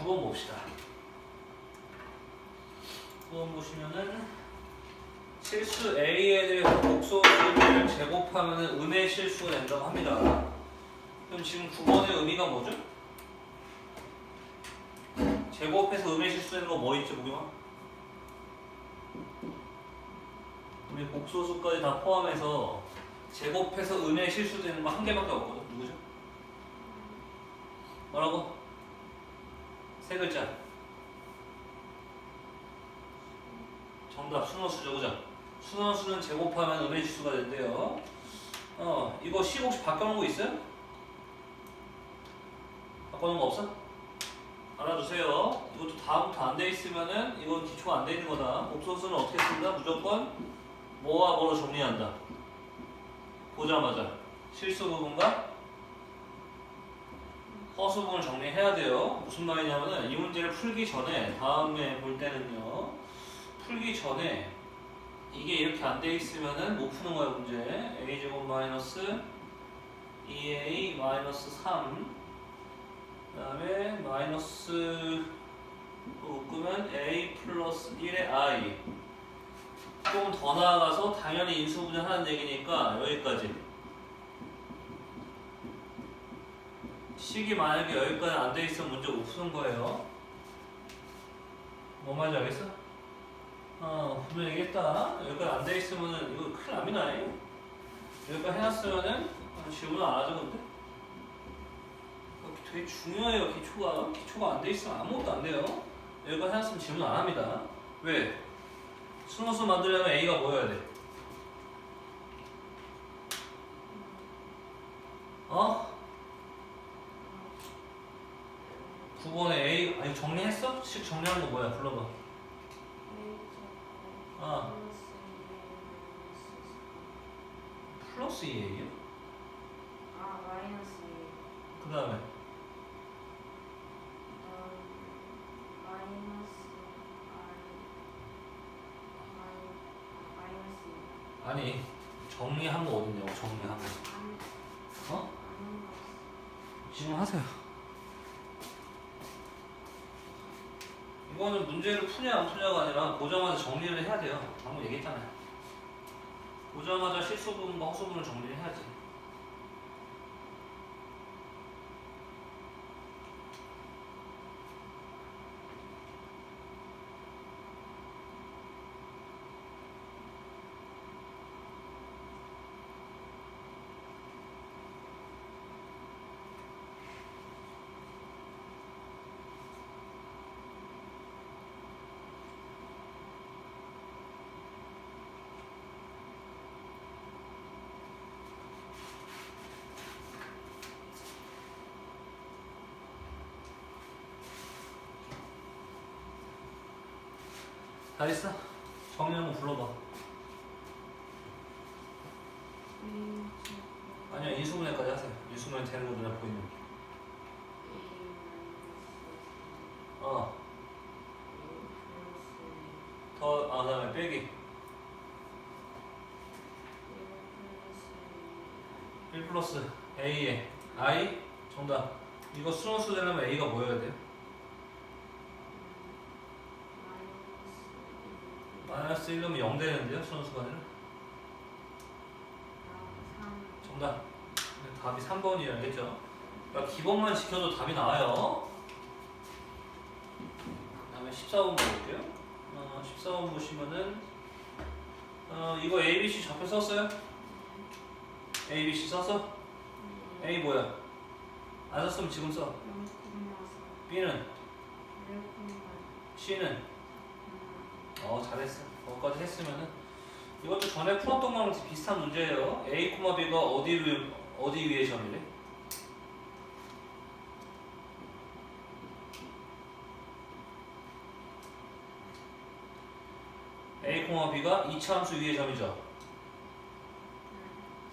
9번 봅시다. 9번 보시면은 실수 A에 대해서 복소수를 제곱하면 음의 실수가 된다고 합니다. 그럼 지금 9번의 의미가 뭐죠? 제곱해서 음의 실수 되는 거 뭐 있죠, 보기만? 우리 복소수까지 다 포함해서 제곱해서 음의 실수 되는 거 한 개밖에 없거든. 누구죠? 뭐라고? 세 글자. 정답 순호수죠, 그죠? 순호수는 제곱하면 음의 지수가 된대요. 어, 이거 식 혹시 바꿔놓은 거 있어요? 바꿔놓은 거 없어? 알아두세요. 이것도 다음부터 안 돼 있으면은 이건 기초가 안돼 있는 거다. 옥소수는 어떻게 쓴다? 무조건 뭐와 뭐로 정리한다. 보자마자 실수 부분과 허수 부분을 정리해야 돼요. 무슨 말이냐면은 이 문제를 풀기 전에 다음에 볼 때는요. 풀기 전에 이게 이렇게 안 돼 있으면은 못 푸는 거야 문제. a 제곱 마이너스 2a 마이너스 3 그다음에 마이너스 묶으면 a 플러스 1의 i 조금 더 나아가서 당연히 인수분해 하는 얘기니까 여기까지 식이 만약에 여기까지 안 돼 있으면 문제 못 푸는 거예요. 뭐 말인지 알겠어? 어 분명 얘기했다. 여기까지 안 돼 있으면은 이거 큰일 납니다. 여기까지 해놨으면은 질문 안 하죠 근데? 어, 되게 중요해요 기초가. 기초가 안 돼 있으면 아무것도 안 돼요. 여기까지 해놨으면 질문 안 합니다. 왜? 순호수 만들려면 A가 뭐여야 돼? 어? 9번에 A 아니 정리했어? 식 정리한 거 뭐야? 불러봐 아 플러스 2A요? 아 마이너스 그 다음에 어, 마이너스 마이 아니 정리한 거 어딨냐고 정리한 거 안 어? 거 지금 하세요 이거는 문제를 푸냐 안 푸냐가 아니라 보자마자 정리를 해야 돼요. 방금 얘기했잖아요. 보자마자 실수 부분과 허수 부분을 정리를 해야지 다 했어? 정리 한번 불러봐. 음, 아니야 이수분해까지 하세요. 이수분해 되는 거 눈에 보이는 어더 아, 그다음에 빼기. 1 플러스 A에 I 정답. 이거 수능수 되려면 A가 뭐여야 돼요? 마이너스 1 넣으면 0 되는데요 수능수가 아니라 정답 네, 답이 3번이에요 알겠죠? 그러니까 기본만 지켜도 답이 나와요 그 다음에 14번 볼게요 어, 14번 보시면은 어, 이거 ABC 좌표 썼어요? ABC 썼어? A 뭐야? 안 썼으면 지금 써 B는? C는? 어 잘했어. 거기까지 했으면은 이것도 전에 풀었던 거랑 비슷한 문제예요. A, B가 어디를 어디 위에 점이래? A, B가 이차함수 위에 점이죠.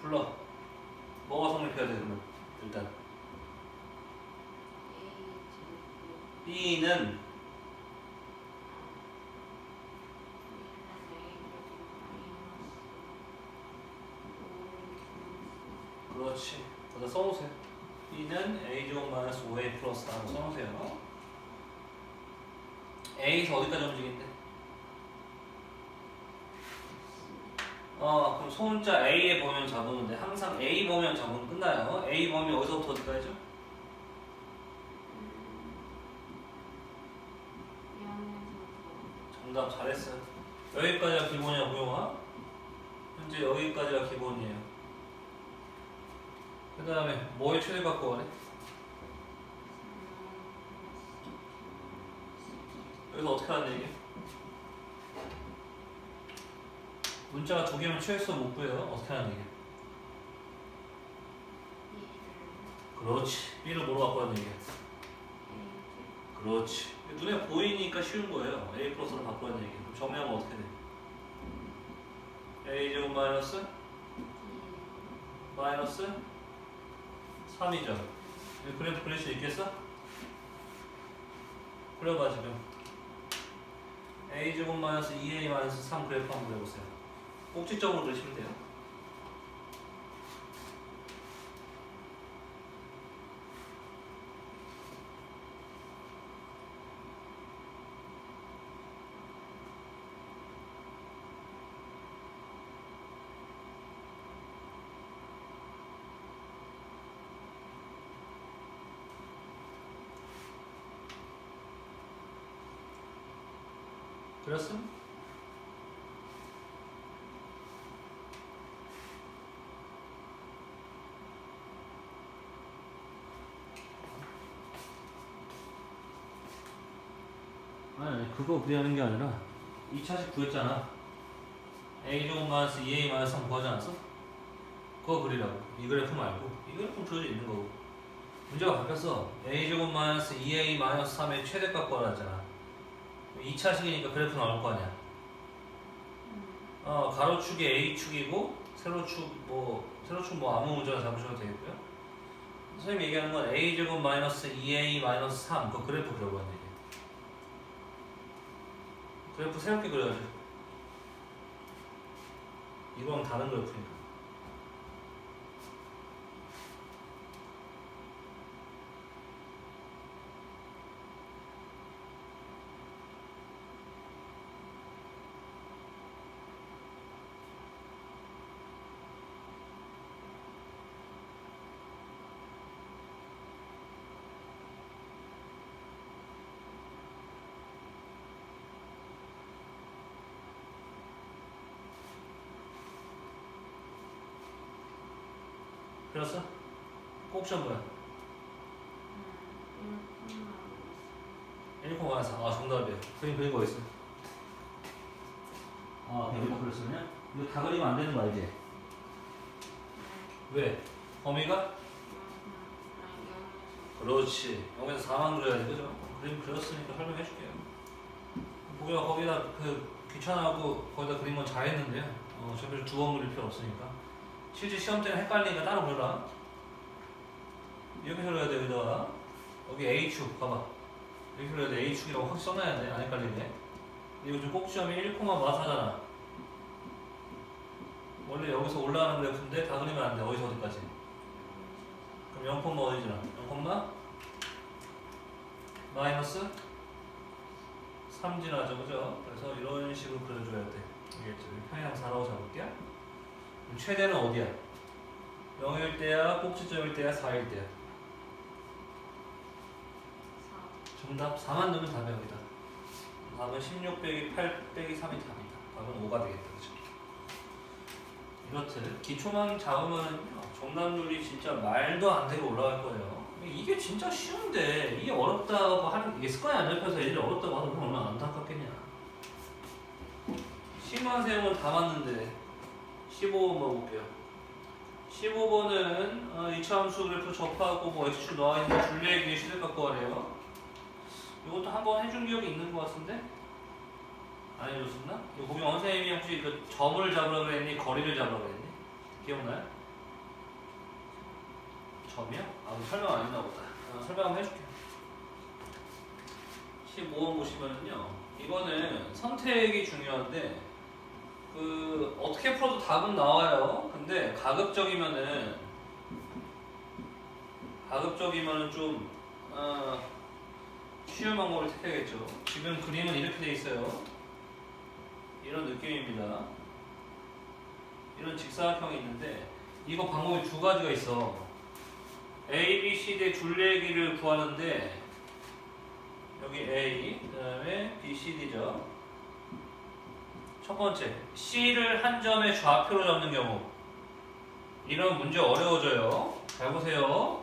불러. 뭐가 성립해야 돼 그러면? 일단. B는 거기다 써놓으세요. B는 A 제곱 마이너스 5A 플러스 다음 써놓으세요. A에서 어디까지 움직인대? 어, 그럼 소문자 A에 보면 잡으면 돼. 항상 A 보면 잡으면 끝나요. A 보면 어디서부터 어디까지죠? 정답 잘했어요. 여기까지가 기본이야, 고용아. 현재 여기까지가 기본이에요. 그 다음에 뭐에 최대 갖고 가래? 여기서 어떻게 하는 얘기야? 문자가 두 개면 최소 못 구해요. 어떻게 하는 얘기야? 그렇지. B를 뭐로 갖고 가는 얘기야? 그렇지. 눈에 보이니까 쉬운 거예요. A 플러스로 바꾸는 얘기. 그럼 정리하면 어떻게 돼? A 제곱 마이너스 마이너스 3이죠. 이 그래프 그릴 수 있겠어? 그려봐 지금. A 제곱 마이너스 2A 마이너스 3 그래프 한번 그려보세요. 꼭지점으로 그리시면 돼요. 그렸음? 아니, 그거 그리하는 게 아니라 2차식 구했잖아. A 제곱 마이너스 2A 마이너스 3 구하지 않았어? 그거 그리라고. 이 그래프 말고. 이 그래프는 주어져 있는 거고. 문제가 바뀌었어. A 제곱 마이너스 2A 마이너스 3의 최대값 구하라잖아 2차식이니까 그래프 나올 거 아니야 어, 가로축이 A축이고 세로축 뭐 세로축 뭐 아무 문제나 잡으셔도 되겠고요 선생님이 얘기하는 건 A 제곱 마이너스 2A 마이너스 3 그거 그래프 그려보는 얘기예요 그래프 새롭게 그려야지. 이거랑 다른 그래프니까. 그렸어? 꼭 시험 뭐야? 1,4. 아 정답이야. 그림 그린 거 있어. 아, 이렇게 그렸으냐? 이거 다 그리면 안 되는 거 알지? 왜? 범위가? 그렇지. 여기서 4만 그려야지, 그죠? 그림 그렸으니까 설명해 줄게요. 보기가 거기다 그 귀찮아하고 거기다 그린 건 잘했는데요. 어, 어차피 두 번 그릴 필요 없으니까. 실제 시험 때는 헷갈리니까 따로 그려라. 이렇게 그려야 돼, 여기다가. 여기 A축, 봐봐. 이렇게 그려야 돼. A축이라고 확 써놔야 돼. 안 헷갈리게. 이거 좀 꼭지점이 1,4잖아. 원래 여기서 올라가는 그래프인데 다 그리면 안 돼. 어디서 어디까지. 그럼 0, 어디지나? 0, 마이너스 3 지나죠, 그죠? 그래서 이런 식으로 그려줘야 돼. 알겠죠? 평양 4라고 잡을게요. 최대는 어디야? 0일 때야, 꼭지점일 때야, 4일 때야. 정답 4만 넣으면 답이야, 여기다. 답은 16 빼기 8 빼기 3이 답이다. 답은 5가 되겠다, 그죠? 이렇듯 기초만 잡으면 정답률이 진짜 말도 안 되게 올라갈 거예요. 이게 진짜 쉬운데 이게 어렵다고 하는 이게 습관이 안 잡혀서 애들이 어렵다고 하는 건 얼마나 안타깝겠냐. 심화세용은 다 맞는데 15번 볼게요. 15번은 어, 이차함수 그래프 접하고 뭐 x축 나와 있는 줄리의 기의 시대 갖고 하래요. 이것도 한번 해준 기억이 있는 것 같은데 안 해줬었나? 이거 보면 원생님이 혹시 그 점을 잡으라 그랬니? 거리를 잡으라 그랬니? 기억나요? 점이요? 아 설명 안 했나 보다. 어, 설명 한번 해줄게요. 15번 보시면은요. 이거는 선택이 중요한데 그 어떻게 풀어도 답은 나와요. 근데 가급적이면은 가급적이면은 좀 어, 쉬운 방법을 택해야겠죠. 지금 그림은 이렇게 돼 있어요. 이런 느낌입니다. 이런 직사각형이 있는데 이거 방법이 두 가지가 있어. A, B, C 의 둘레기를 구하는데 여기 A, 그 다음에 B, C, D죠. 첫 번째, C를 한 점의 좌표로 잡는 경우 이런 문제 어려워져요. 잘 보세요.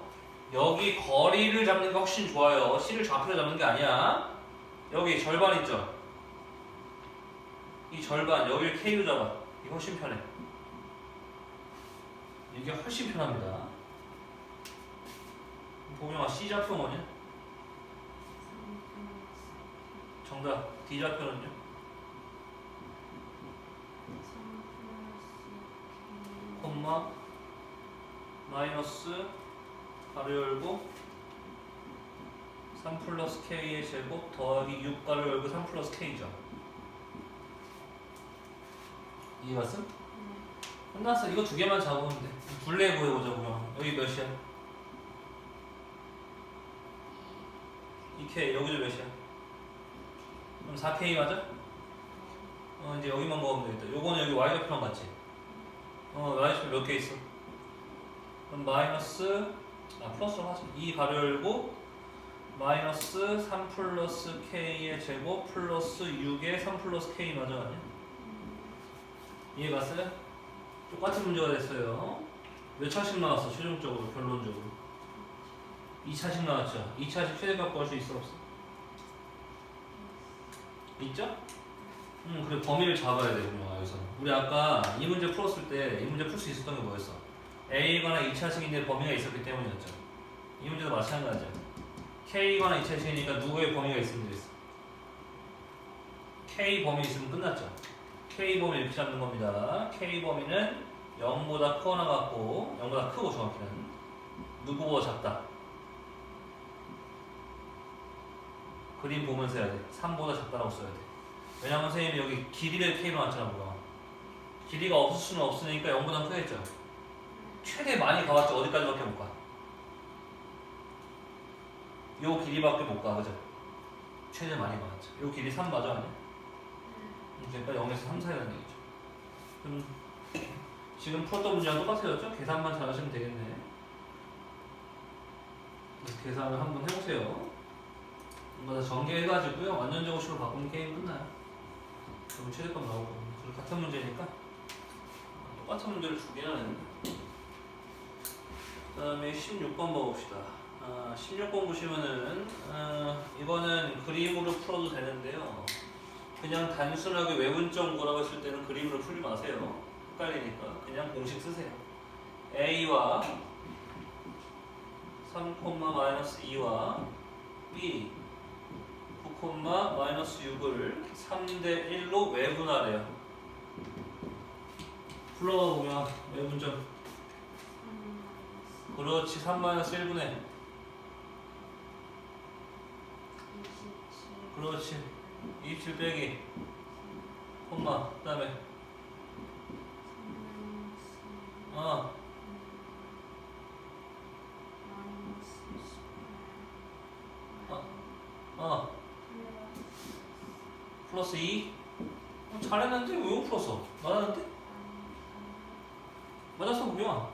여기 거리를 잡는 게 훨씬 좋아요. C를 좌표로 잡는 게 아니야. 여기 절반 있죠? 이 절반, 여기를 K로 잡아. 이게 훨씬 편해. 이게 훨씬 편합니다. 보명아 C 좌표 뭐냐? 3 정답 D 좌표는요? 플러스 3 플러스 콤마 마이너스 가로 열고 3 플러스 K의 제곱 더하기 6 가로 열고 3 플러스 K죠. 이해 갔어? 네. 끝났어. 이거 두 개만 잡으면 돼. 둘레 구해보자, 그럼. 여기 몇이야? 2K, 여기도 몇이야? 그럼 4K 맞아? 어, 이제 여기만 먹으면 되겠다. 요거는 여기 Y좌표랑 같지? 어, Y좌표 몇개 있어? 그럼 마이너스, 아, 플러스로 하자. 2 가로 열고, 마이너스 3 플러스 K의 제곱 플러스 6의 3 플러스 K 맞아, 아니야? 이해 갔어요? 똑같은 문제가 됐어요. 몇 차씩 나왔어, 최종적으로, 결론적으로? 2차씩 나왔죠? 2차씩 최대값 구할 수 있어, 없어? 있죠? 음, 그래, 범위를 잡아야 돼, 그럼 여기서. 우리 아까 이 문제 풀었을 때, 이 문제 풀 수 있었던 게 뭐였어? A거나 2차식인데 범위가 있었기 때문이었죠. 이 문제도 마찬가지야. K거나 2차식이니까 누구의 범위가 있으면 되겠어? K 범위 있으면 끝났죠. K 범위 이렇게 잡는 겁니다. K 범위는 0보다 크거나 같고 0보다 크고 정확히는 누구보다 작다. 그림 보면서 해야 돼. 3보다 작다라고 써야 돼. 왜냐면 선생님이 여기 길이를 K로 놨잖아, 뭐가. 길이가 없을 수는 없으니까 0보다 크겠죠. 최대 많이 가봤자 어디까지밖에 못 가. 요 길이밖에 못 가, 그죠? 최대 많이 가봤자. 요 길이 3 맞아, 아니야? 그러니까 0에서 3 사이라는 얘기죠. 그럼 지금 풀었던 문제랑 똑같아졌죠? 계산만 잘하시면 되겠네. 그래서 계산을 한번 해보세요. 뭔가 다 전개해가지고요. 완전정식으로 바꾸면 게임 끝나요. 그럼 최대값 나오고. 둘 같은 문제니까 똑같은 문제를 냈네. 그 다음에 16번 봐봅시다. 아, 16번 보시면은 아, 이거는 그림으로 풀어도 되는데요. 그냥 단순하게 외분점 구라고 했을 때는 그림으로 풀지 마세요. 헷갈리니까 그냥 공식 쓰세요. A와 3, 마이너스 2와 B 9, 마이너스 6을 3대 1로 외분하래요. 풀러가 보면 외분점. 3 그렇지 3 마이너스 1분의. 27 그렇지. 27 빼기. 콤마 그 다음에. 3 어. 어. 어, 플러스 2 어, 잘했는데 왜못 풀었어? 맞았는데? 맞았어 구경아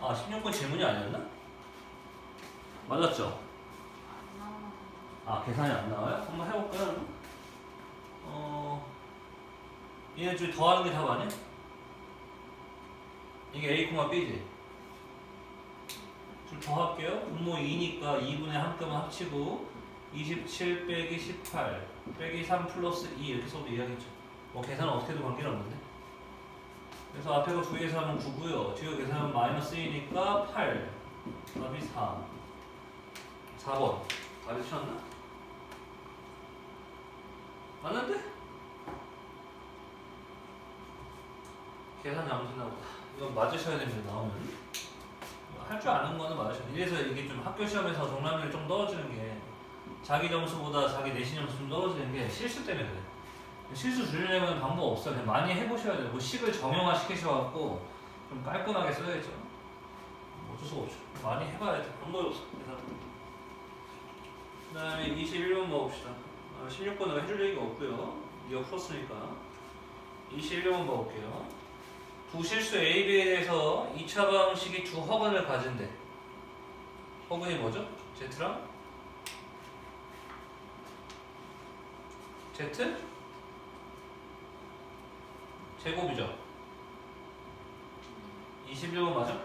아 16번 질문이 아니었나? 맞았죠? 아 계산이 안 나와요? 한번 해볼까요? 어 얘네 줄 더하는 게 답 아니야? 이게 A, B지? 줄 더할게요 분모 2니까 2분의 한 끔은 합치고 27 빼기 18 빼기 3 플러스 2 이렇게 써도 이해하겠죠? 뭐 계산은 어떻게 해도 관계는 없는데 그래서 앞에 거두개 계산하면 9고요 뒤에 거 계산하면 마이너스 2니까 8 답이 4 4번 답이 틀렸나? 맞는데? 계산 잘못했나 보다. 이건 맞으셔야 됩니다, 나오면. 할 줄 아는 거는 맞으셔야 돼요. 이래서 이게 좀 학교 시험에서 정답률이 좀 떨어지는 게 자기 점수보다 자기 내신 점수 좀 떨어지는 게 실수 때문에 그래. 실수 줄이려면 방법 없어요. 그냥 많이 해보셔야 돼요. 뭐 식을 정형화 시키셔갖고 좀 깔끔하게 써야죠. 뭐 어쩔 수가 없죠. 많이 해봐야 돼. 방법이 없어. 그 다음에 21번 먹읍시다. 아, 16번 내가 해줄 얘기가 없고요. 이거 풀었으니까. 21번 먹을게요. 두 실수 A, B에 대해서 2차 방식이 두 허근을 가진대. 허근이 뭐죠? Z랑 Z? 제곱이죠. 21번 맞아?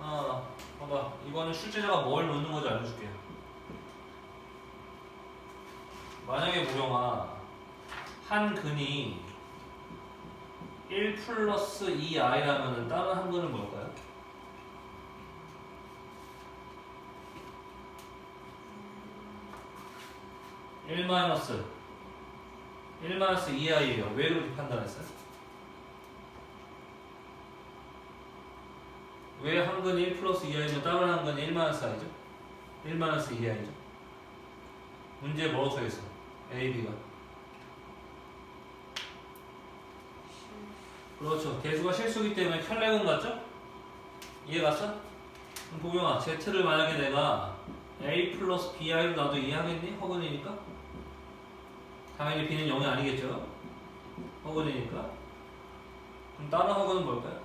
아, 봐봐. 이거는 출제자가 뭘 넣는 건지 알려줄게요. 만약에 무령아, 한 근이 1 플러스 2i라면 다른 한 근은 뭘까요? 일 마이너스 1 마이너스 2i예요. 왜 그렇게 판단했어요? 왜 한 근이 1 플러스 2i면 다른 한 근이 1 마이너스 i죠? 1 마이너스 2i죠. 문제 뭐로 써 있어? A, B가. 그렇죠. 개수가 실수기 때문에 혈렉은 같죠? 이해 갔어? 그럼 보경아, Z를 만약에 내가 A 플러스 BI로 나도 이해하겠니? 허근이니까? 당연히 B는 0이 아니겠죠? 허근이니까. 그럼 다른 허근은 뭘까요?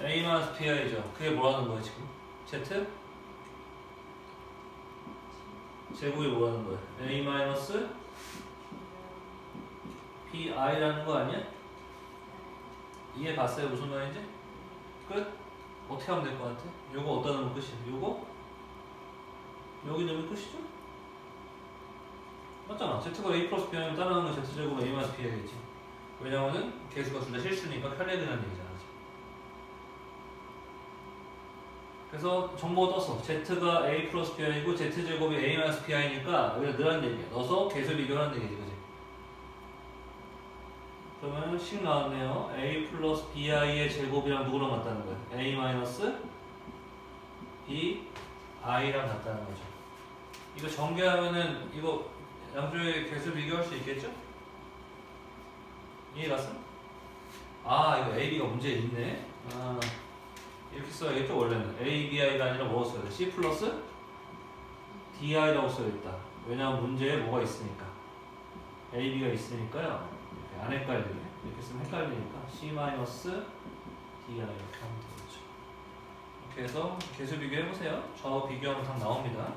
A 마이너스 BI죠. 그게 뭐라는 거야, 지금? Z? 제곱이 뭐라는 거야? A 마이너스 BI라는 거 아니야? 이해 봤어요? 무슨 말인지? 끝? 어떻게 하면 될 것 같아? 요거 어디다 넣으면 끝이야? 요거? 여기 넣으면 끝이죠? 맞잖아. Z가 A 플러스 B하면 따라하는 건 Z제곱 A 마이너스 B야겠지. 왜냐면은 개수가 둘 다 실수니까 혈례근이라는 얘기잖아. 그래서 정보가 떴어. Z가 A 플러스 Bi이고 Z제곱이 A 마이너스 Bi니까 여기다 넣으라는 얘기야. 넣어서 개수 비교하는 얘기지. 그지? 그러면 식 나왔네요. A 플러스 bi의 제곱이랑 누구랑 같다는 거예요? A 마이너스 b i랑 같다는 거죠. 이거 전개하면은 이거 양쪽에 개수 비교할 수 있겠죠? 이해 갔어? 아 이거 A, B가 문제 있네. 아 이렇게 써야겠죠 원래는 A, B, I가 아니라 뭐 써야 돼? C 플러스 D, I라고 써야겠다. 왜냐하면 문제에 뭐가 있으니까 A, B가 있으니까요. 이렇게 안 헷갈리게 이렇게 쓰면 헷갈리니까 C 마이너스 D, I 이렇게 하면 되겠죠. 이렇게 해서 개수 비교해보세요. 좌우 비교하면 다 나옵니다.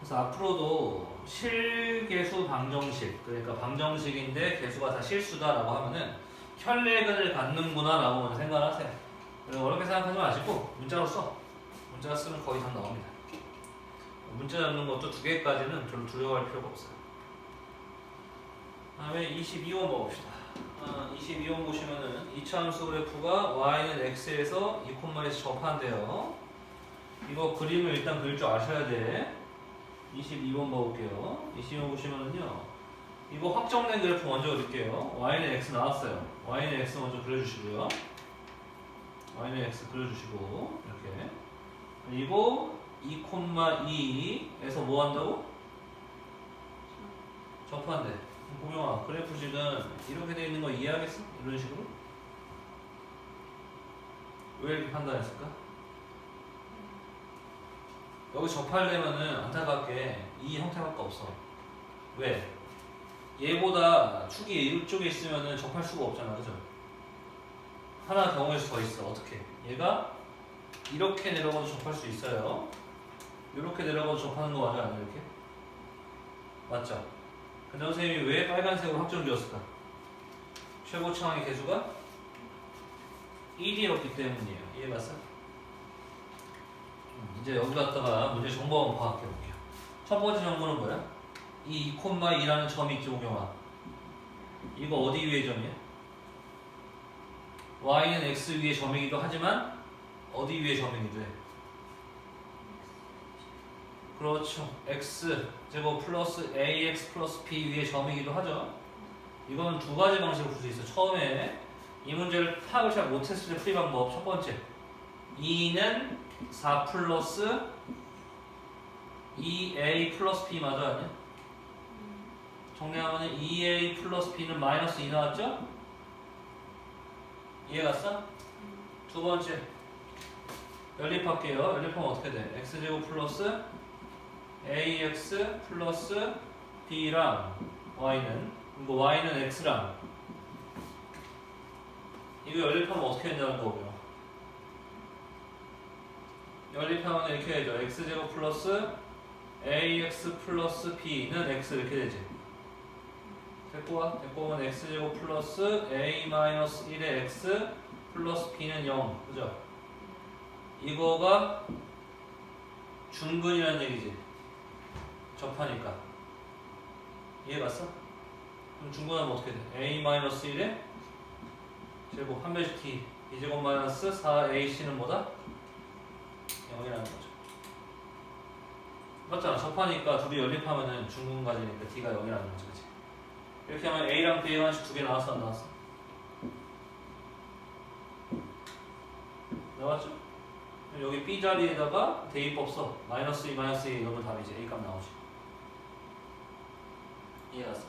그래서 앞으로도 실개수 방정식 그러니까 방정식인데 개수가 다 실수다라고 하면은 혈례근을 갖는구나 라고 먼저 생각을 하세요. 그리고 어렵게 생각하지 마시고 문자로 써. 문자 쓰면 거의 다 나옵니다. 문자 잡는 것도 두 개까지는 별로 두려워할 필요가 없어요. 다음에 22번 먹읍시다. 아, 22번 보시면은 이차함수 그래프가 y는 x에서 2콤마에서 접한대요. 이거 그림을 일단 그릴 줄 아셔야 돼 22번 봐볼게요. 22번 보시면은요. 이거 확정된 그래프 먼저 그릴게요. y는 x 나왔어요. y는 x 먼저 그려주시고요. y는 x 그려주시고 이렇게 그리고 2,2에서 뭐 한다고? 접한대. 보명아 그래프식은 이렇게 돼 있는 거 이해하겠어? 이런 식으로? 왜 이렇게 판단했을까? 여기 접하려면은 안타깝게 이 형태밖에 없어. 왜? 얘보다 축이 이쪽에 있으면은 접할 수가 없잖아, 그죠? 하나 경우일 수더 있어. 어떻게? 얘가 이렇게 내려가도 접할 수 있어요. 이렇게 내려가도 접하는 거 맞아, 안 이렇게? 맞죠? 근데 선생님이 왜 빨간색으로 확정 지었을까? 최고차항의 개수가 1이었기 때문이에요. 이해 갔어? 이제 여기 갖다가 문제 정보 한번 파악해 볼게요. 첫 번째 정보는 뭐야? 이 2,2라는 점이 있죠, 오경아. 이거 어디 위의 점이야? y는 x 위의 점이기도 하지만 어디 위의 점이기도 해? 그렇죠. x 제곱 플러스 ax 플러스 b 위의 점이기도 하죠. 이건 두 가지 방식으로 풀 수 있어. 처음에 이 문제를 파악을 잘 못했을 때 풀이 방법 첫 번째. 2는 4 플러스 2a 플러스 b 맞아 아니야? 정리하면 2a 플러스 b는 마이너스 2 나왔죠? 이해 갔어? 두 번째 연립할게요. 연립하면 어떻게 돼? x제곱 플러스 ax 플러스 b랑 y는 이거 y는 x랑 이거 연립하면 어떻게 된다는 거고요. 연립하면 이렇게 되죠. x제곱 플러스 ax 플러스 b는 x 이렇게 되지. 데리고 와. 데리고 오면 x제곱 플러스 a 마이너스 1의 x 플러스 b는 0. 그죠? 이거가 중근이라는 얘기지. 접하니까. 이해 갔어? 그럼 중근하면 어떻게 돼? a 마이너스 1에 제곱 한 배씩 t 2제곱 마이너스 4ac는 뭐다? 0이라는 거죠. 맞잖아. 접하니까 둘이 연립하면은 중근 가지니까 t가 0이라는 거죠. 그치? 이렇게 하면 a랑 b가 하나씩 두개 나왔어 안 나왔어? 나왔죠? 여기 b 자리에다가 대입법 써 마이너스 2 마이너스 2 넣으면 답이지 a 값 나오지 이해갔어?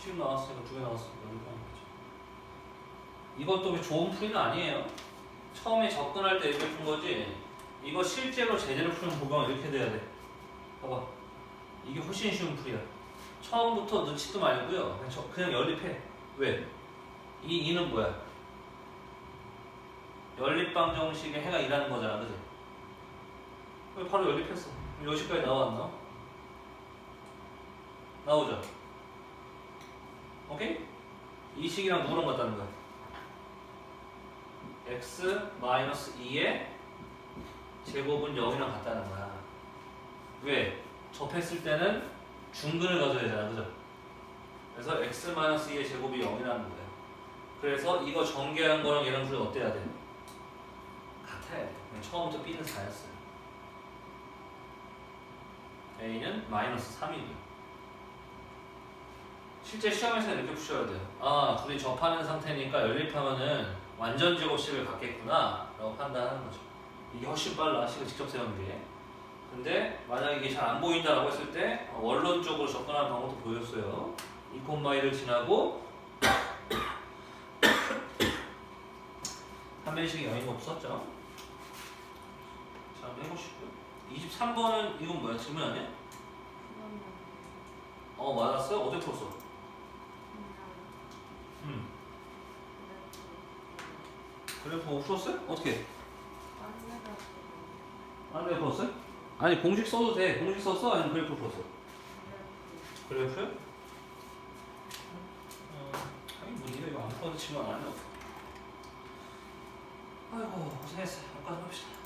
지금 나왔으니까 두 개 나왔으니까 연립하는 거지 이것도 좋은 풀이는 아니에요 처음에 접근할 때 이렇게 푼 거지 이거 실제로 제대로 푸는 보강은 이렇게 돼야 돼 봐봐 이게 훨씬 쉬운 풀이야 처음부터 넣지도 말고요. 그냥, 저- 그냥 연립해. 왜? 이 2는 뭐야? 연립방 정식의 해가 일하는 거잖아, 그지? 바로 연립했어. 여기까지 나왔나? 나오죠? 오케이? 이 식이랑 누구랑 같다는 거야? X 마이너스 2의 제곱은 0이랑 같다는 거야. 왜? 접했을 때는 중근을 가져야 되잖아, 그죠? 그래서 x-2의 제곱이 0이라는 거예요. 그래서 이거 전개한 거랑 얘랑 둘이 어때야 돼? 같아야 돼. 처음부터 b는 4였어요. a는 마이너스 3이고요. 실제 시험에서는 이렇게 푸셔야 돼요. 아, 둘이 접하는 상태니까 연립하면은 완전 제곱식을 갖겠구나 라고 판단하는 거죠. 이게 훨씬 빨라, 식을 직접 세우는 게. 근데 만약 이게 잘 안 보인다라고 했을 때 어, 원론적으로 접근하는 방법도 보였어요. 2콤마이를 지나고 한 배씩이 여유가 없었죠. 자, 해보시고요. 23번은 이건 뭐야? 질문 아니야? 어, 맞았어? 어떻게 풀었어? 음. 그래, 뭐 풀었어요? 어떻게? 안 그래 풀었어요? 아니, 공식 써도 돼. 공식 썼어? 아니면 그래프 풀었어? 그래프요? 어, 아니 뭐 니가 이거 안 풀어도 치면 안 해요. 아이고 고생했어. 여기까지 합시다.